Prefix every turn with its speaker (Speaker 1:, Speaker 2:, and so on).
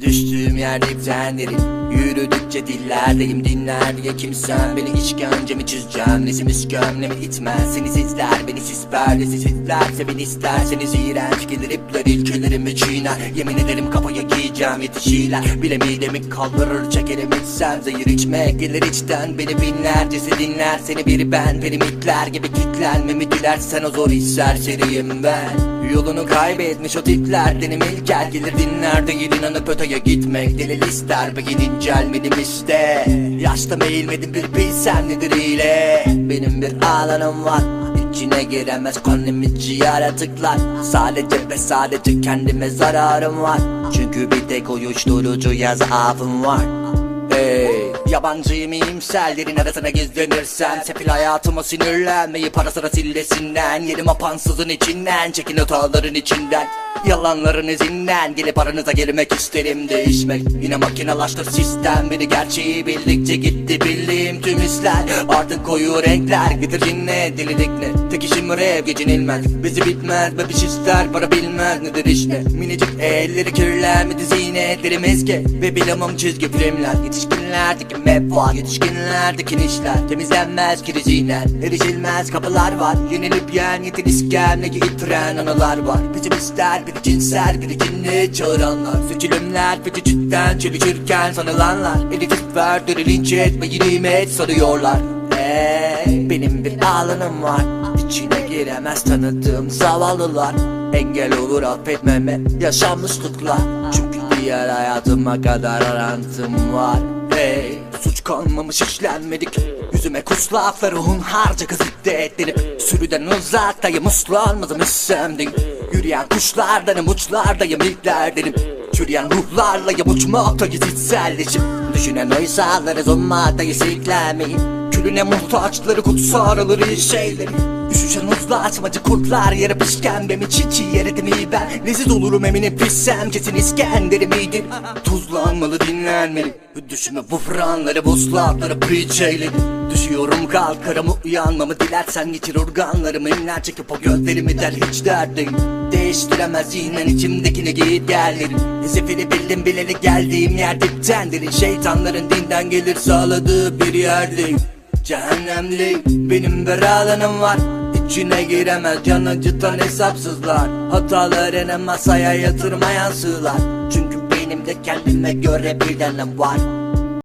Speaker 1: Düştüğüm yerde iptenlerim Yürüdükçe dillerdeyim dinler diye kimsen Beni işkencemi çözeceğim Nesimiz gömlemi itmez? Seni sizler beni siz perdesi sizlerse Beni isterseniz iğrenç gelir ipler ilkelerimi çiğner. Yemin ederim kafaya giyeceğim yetişiler Bile midemi kaldırır çekerim içsem. Zehir içmek gelir içten. Beni binlercesi dinler Seni biri ben. Benim itler gibi kitlenmemi dilersen o zor iş serseriyim ben. Yolunu kaybetmiş o tipler. Denim ilkel gelir dinler değil inanıp öteye gitmek. Delil ister be gidince elmedim işte. Yaşta eğilmedim bir bilsem nedir ile Benim bir alanım var İçine giremez konimici yaratıklar. Sadece ve sadece kendime zararım var. Çünkü bir tek uyuşturucu yazafım var. Hey, yabancıyım iyimserlerin arasına gizlenirsem. Sefil hayatıma sinirlenmeyi para sıra sillesinden Yerim apansızın içinden Çekin hataların içinden Yalanların izinden Gelip aranıza girmek isterim. Değişmek. Yine makinalaştır sistem. Beni gerçeği bildikçe gitti bildiğim tüm hisler. Artık koyu renkler Getir dinle. Delilik ne Tek işim rap geçinilmez Bizi bitmez bebiş ister para bilmez. Nedir işte? Minicik elleri kirlenmedi zinetlerimiz ki Ve bilemem çizgi filmler Yetişkinlerdeki map Yetişkinlerdeki işler Temizlenmez kiriciler. Erişilmez kapılar var. Yenilip yen yetin iskemle getiren anılar var. Bizim ister biri cinsel biri cinli çağıranlar. Seçilimler feci cidden çelişirken sanılanlar. Editip verdir linç etmeyi nimet sanıyorlar. Hey, benim bir alanım var. İçine giremez tanıdığım zavallılar. Engel olur affetmeme yaşanmışlıklar. Çünkü diğer hayatıma kadar arantım var Hey, suç kalmamış işlenmedik. Yüzüme kus lafları hunharca kazıktı etlenip Sürüden uzaktayım uslanmadım issemdeyim Yürüyen kuşlardanım uçlardayım ilklerdenim. Çürüyen ruhlarlayım uçmaktayız içselleşim Düşünen oysallarız ummaktayız ilklenmeyin Külüne muhtaçları iyi şeyleri Üşüşen uzlaşmacı kurtlar yarı pişkembemi çiçi yeredim iyi ben? Leziz olurum eminim pissem kesin İskender'im iyidir Tuzlanmalı dinlenmeli. Düşme vufranları buzlakları preach eyledim Düşüyorum kalkarım uyanmamı dilersen geçir organlarımı. Ünler çekip o gözlerimi der hiç derdin Değiştiremez zihnen içimdekini giyip gellerim Zifiri bildim bileli geldiğim yer diptendirin Şeytanların dinden gelir sağladığı bir yerdeyim. Cehennemli benim bir var İçine giremez. Can acıtan hesapsızlar. Hatalarını masaya yatırmayan sığlar. Çünkü benim de kendime göre bir yanım var